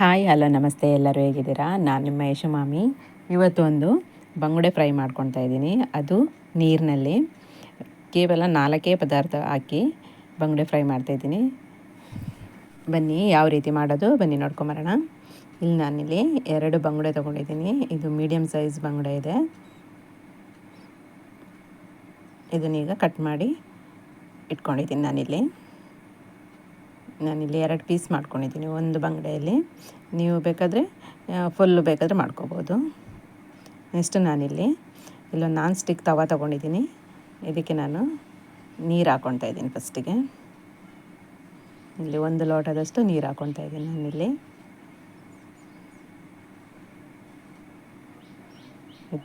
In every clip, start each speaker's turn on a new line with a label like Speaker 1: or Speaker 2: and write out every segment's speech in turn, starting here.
Speaker 1: Hi, hello, ನಮಸ್ತೆ. ಎಲ್ಲರೂ ಹೇಗಿದ್ದೀರಾ? ನಾನು ನಿಮ್ಮ ಯಶಮಾಮಿ. ಇವತ್ತು ಒಂದು ಬಂಗುಡೆ ಫ್ರೈ ಮಾಡ್ಕೊತಾ ಇದ್ದೀನಿ. ಅದು ನೀರಿನಲ್ಲಿ. ಕೇವಲ ನಾಲ್ಕೇ ಪದಾರ್ಥ ಹಾಕಿ ಬಂಗುಡೆ ಫ್ರೈ ಮಾಡ್ತಾಯಿದ್ದೀನಿ ಬನ್ನಿ, ಯಾವ ರೀತಿ ಮಾಡೋದು? ಬನ್ನಿ ನೋಡ್ಕೊಂಬರೋಣ ಇಲ್ಲಿ ನಾನಿಲ್ಲಿ ಎರಡು ಬಂಗುಡೆ ತೊಗೊಂಡಿದ್ದೀನಿ. ಇದು ಮೀಡಿಯಮ್ ಸೈಜ್ ಬಂಗುಡೆ ಇದೆ. ಇದನ್ನೀಗ ಕಟ್ ಮಾಡಿ ಇಟ್ಕೊಂಡಿದ್ದೀನಿ ನಾನಿಲ್ಲಿ. ನಾನಿಲ್ಲಿ ಎರಡು ಪೀಸ್ ಮಾಡ್ಕೊಂಡಿದ್ದೀನಿ, ಒಂದು ಬಂಗಡೆಯಲ್ಲಿ. ನೀವು ಬೇಕಾದರೆ ಫುಲ್ಲು ಬೇಕಾದರೆ ಮಾಡ್ಕೋಬೋದು. ನೆಕ್ಸ್ಟ್ ನಾನಿಲ್ಲಿ, ಇಲ್ಲೊಂದು ನಾನ್ ಸ್ಟಿಕ್ ತವ ತೊಗೊಂಡಿದ್ದೀನಿ. ಇದಕ್ಕೆ ನಾನು ನೀರು ಹಾಕ್ಕೊಳ್ತಾ ಇದ್ದೀನಿ ಫಸ್ಟಿಗೆ ಇಲ್ಲಿ ಒಂದು ಲೋಟದಷ್ಟು ನೀರು ಹಾಕ್ಕೊಳ್ತಾ ಇದ್ದೀನಿ ನಾನಿಲ್ಲಿ.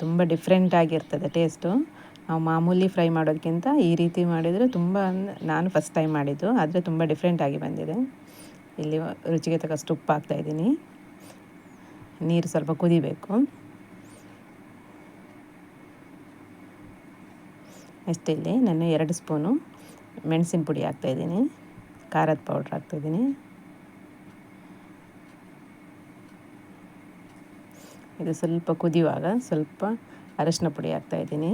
Speaker 1: ತುಂಬ ಡಿಫ್ರೆಂಟ್ ಆಗಿರ್ತದೆ ಟೇಸ್ಟು ನಾವು ಮಾಮೂಲಿ ಫ್ರೈ ಮಾಡೋದಕ್ಕಿಂತ ಈ ರೀತಿ ಮಾಡಿದರೆ ತುಂಬ ನಾನು ಫಸ್ಟ್ ಟೈಮ್ ಮಾಡಿದ್ದು, ಆದರೆ ತುಂಬ ಡಿಫ್ರೆಂಟಾಗಿ ಬಂದಿದೆ. ಇಲ್ಲಿ ರುಚಿಗೆ ತಕ್ಕಷ್ಟು ಉಪ್ಪು ಹಾಕ್ತಾಯಿದ್ದೀನಿ ನೀರು ಸ್ವಲ್ಪ ಕುದಿಬೇಕು. ನೆಕ್ಸ್ಟ್ ಇಲ್ಲಿ ನಾನು ಎರಡು ಸ್ಪೂನು ಮೆಣಸಿನ ಪುಡಿ ಹಾಕ್ತಾಯಿದ್ದೀನಿ ಖಾರದ ಪೌಡ್ರ್ ಹಾಕ್ತಾಯಿದ್ದೀನಿ ಇದು ಸ್ವಲ್ಪ ಕುದಿಯುವಾಗ ಸ್ವಲ್ಪ ಅರಶಿನ ಪುಡಿ ಹಾಕ್ತಾಯಿದ್ದೀನಿ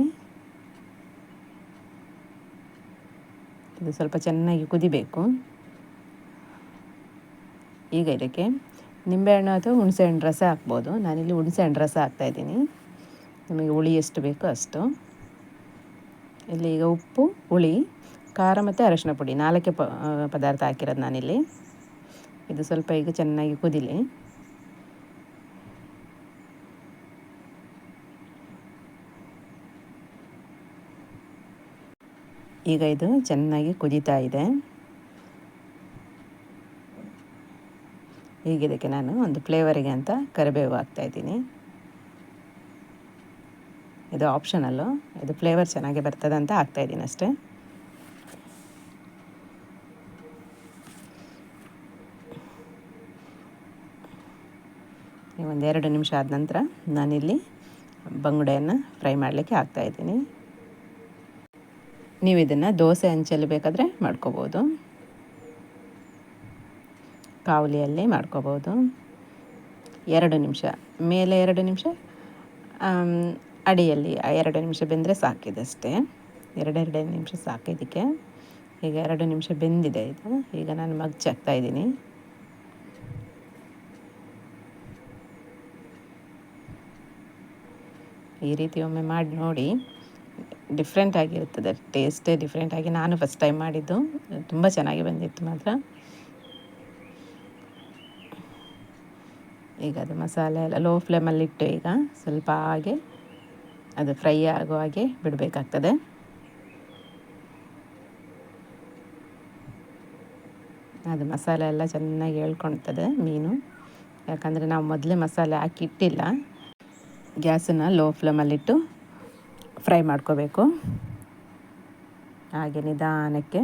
Speaker 1: ಇದು ಸ್ವಲ್ಪ ಚೆನ್ನಾಗಿ ಕುದಿಬೇಕು. ಈಗ ಇದಕ್ಕೆ ನಿಂಬೆಹಣ್ಣು ಅಥವಾ ಹುಣಸೆಹಣ್ಣು ರಸ ಹಾಕ್ಬೋದು. ನಾನಿಲ್ಲಿ ಹುಣಸೆಹಣ್ಣು ರಸ ಹಾಕ್ತಾಯಿದ್ದೀನಿ ನಿಮಗೆ ಹುಳಿ ಎಷ್ಟು ಬೇಕೋ ಅಷ್ಟು. ಇಲ್ಲಿ ಈಗ ಉಪ್ಪು, ಹುಳಿ, ಖಾರ ಮತ್ತು ಅರಶಿನ ಪುಡಿ ನಾಲ್ಕೇ ಪದಾರ್ಥ ಹಾಕಿರೋದು ನಾನಿಲ್ಲಿ. ಇದು ಸ್ವಲ್ಪ ಈಗ ಚೆನ್ನಾಗಿ ಕುದಿಲಿ. ಈಗ ಇದು ಚೆನ್ನಾಗಿ ಕುದೀತಾ ಇದೆ. ಈಗ ಇದಕ್ಕೆ ನಾನು ಒಂದು ಫ್ಲೇವರಿಗೆ ಅಂತ ಕರಿಬೇವು ಹಾಕ್ತಾಯಿದ್ದೀನಿ ಇದು ಆಪ್ಷನಲ್ಲು ಇದು ಫ್ಲೇವರ್ ಚೆನ್ನಾಗಿ ಬರ್ತದೆ ಅಂತ ಹಾಕ್ತಾಯಿದ್ದೀನಿ ಅಷ್ಟೇ. ಒಂದೆರಡು ನಿಮಿಷ ಆದ ನಂತರ ನಾನಿಲ್ಲಿ ಬಂಗುಡೆಯನ್ನು ಫ್ರೈ ಮಾಡಲಿಕ್ಕೆ ಹಾಕ್ತಾಯಿದ್ದೀನಿ ನೀವು ಇದನ್ನು ದೋಸೆ ಹಂಚಲ್ಲಿ ಬೇಕಾದರೆ ಮಾಡ್ಕೋಬೋದು. ಕಾವಲಿಯಲ್ಲಿ ಮಾಡ್ಕೋಬೋದು. ಎರಡು ನಿಮಿಷ, ಮೇಲೆ ಎರಡು ನಿಮಿಷ ಅಡಿಯಲ್ಲಿ ಎರಡು ನಿಮಿಷ ಬೆಂದರೆ ಸಾಕಿದಷ್ಟೇ. ಎರಡೆರಡು ನಿಮಿಷ ಸಾಕಿದ್ದಕ್ಕೆ ಈಗ ಎರಡು ನಿಮಿಷ ಬೆಂದಿದೆ ಇದು. ಈಗ ನಾನು ಮಗ್ಚಾಕ್ತಾ ಇದ್ದೀನಿ. ಈ ರೀತಿ ಒಮ್ಮೆ ಮಾಡಿ ನೋಡಿ. ಡಿಫ್ರೆಂಟ್ ಆಗಿರುತ್ತದೆ. ಟೇಸ್ಟೇ ಡಿಫ್ರೆಂಟಾಗಿ ನಾನು ಫಸ್ಟ್ ಟೈಮ್ ಮಾಡಿದ್ದು. ತುಂಬ ಚೆನ್ನಾಗಿ ಬಂದಿತ್ತು ಮಾತ್ರ. ಈಗ ಅದು ಮಸಾಲೆ ಎಲ್ಲ ಲೋ ಫ್ಲೇಮಲ್ಲಿಟ್ಟು ಈಗ ಸ್ವಲ್ಪ ಹಾಗೆ ಅದು ಫ್ರೈ ಆಗೋ ಹಾಗೆ ಬಿಡಬೇಕಾಗ್ತದೆ. ಅದು ಮಸಾಲೆ ಎಲ್ಲ ಚೆನ್ನಾಗಿ ಹೇಳ್ಕೊಳ್ತದೆ ಮೀನು. ಯಾಕಂದರೆ ನಾವು ಮೊದಲೇ ಮಸಾಲೆ ಹಾಕಿ ಇಟ್ಟಿಲ್ಲ ಗ್ಯಾಸನ್ನು ಲೋ ಫ್ಲೇಮಲ್ಲಿಟ್ಟು ಫ್ರೈ ಮಾಡ್ಕೋಬೇಕು. ಹಾಗೆ ನಿಧಾನಕ್ಕೆ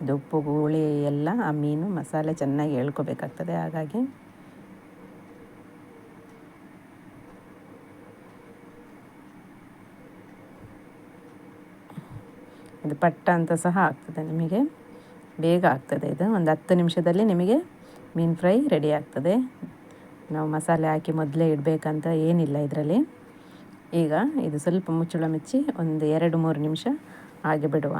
Speaker 1: ಅದು ಉಪ್ಪು, ಹುಳಿ ಎಲ್ಲ, ಆ ಮೀನು, ಮಸಾಲೆ ಚೆನ್ನಾಗಿ ಹೇಳ್ಕೋಬೇಕಾಗ್ತದೆ ಹಾಗಾಗಿ ಇದು ಪಟ್ಟ ಅಂತ ಸಹ ಆಗ್ತದೆ ನಿಮಗೆ. ಬೇಗ ಆಗ್ತದೆ ಇದು. ಒಂದು ಹತ್ತು ನಿಮಿಷದಲ್ಲಿ ನಿಮಗೆ ಮೀನು ಫ್ರೈ ರೆಡಿ ಆಗ್ತದೆ. ನಾವು ಮಸಾಲೆ ಹಾಕಿ ಮೊದಲೇ ಇಡಬೇಕಂತ ಏನಿಲ್ಲ ಇದರಲ್ಲಿ. ಈಗ ಇದು ಸ್ವಲ್ಪ ಮುಚ್ಚಳ ಮುಚ್ಚಿ ಒಂದು ಎರಡು ಮೂರು ನಿಮಿಷ ಹಾಗೆ ಬಿಡುವ.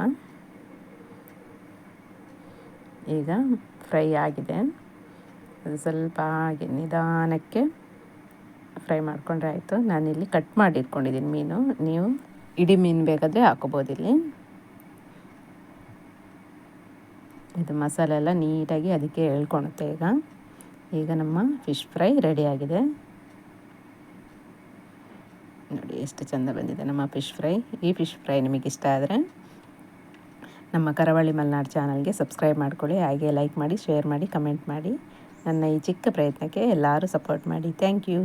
Speaker 1: ಈಗ ಫ್ರೈ ಆಗಿದೆ. ಅದು ಸ್ವಲ್ಪ ಹಾಗೆ ನಿಧಾನಕ್ಕೆ ಫ್ರೈ ಮಾಡಿಕೊಂಡ್ರೆ ಆಯಿತು. ನಾನಿಲ್ಲಿ ಕಟ್ ಮಾಡಿ ಇಟ್ಕೊಂಡಿದ್ದೀನಿ ಮೀನು. ನೀವು ಇಡೀ ಮೀನು ಬೇಕಾದರೆ ಹಾಕೋಬೋದು ಇಲ್ಲಿ. ಇದು ಮಸಾಲೆ ಎಲ್ಲ ನೀಟಾಗಿ ಅದಕ್ಕೆ ಹೇಳ್ಕೊಳುತ್ತೆ ಈಗ. ಈಗ ನಮ್ಮ ಫಿಶ್ ಫ್ರೈ ರೆಡಿಯಾಗಿದೆ ನೋಡಿ, ಎಷ್ಟು ಚೆಂದ ಬಂದಿದೆ ನಮ್ಮ ಫಿಶ್ ಫ್ರೈ. ಈ ಫಿಶ್ ಫ್ರೈ ನಿಮಗೆ ಇಷ್ಟ ಆದರೆ ನಮ್ಮ ಕರಾವಳಿ ಮಲೆನಾಡು ಚಾನಲ್ಗೆ ಸಬ್ಸ್ಕ್ರೈಬ್ ಮಾಡ್ಕೊಳ್ಳಿ, ಹಾಗೆ ಲೈಕ್ ಮಾಡಿ, ಶೇರ್ ಮಾಡಿ, ಕಮೆಂಟ್ ಮಾಡಿ. ನನ್ನ ಈ ಚಿಕ್ಕ ಪ್ರಯತ್ನಕ್ಕೆ ಎಲ್ಲರೂ ಸಪೋರ್ಟ್ ಮಾಡಿ. Thank you.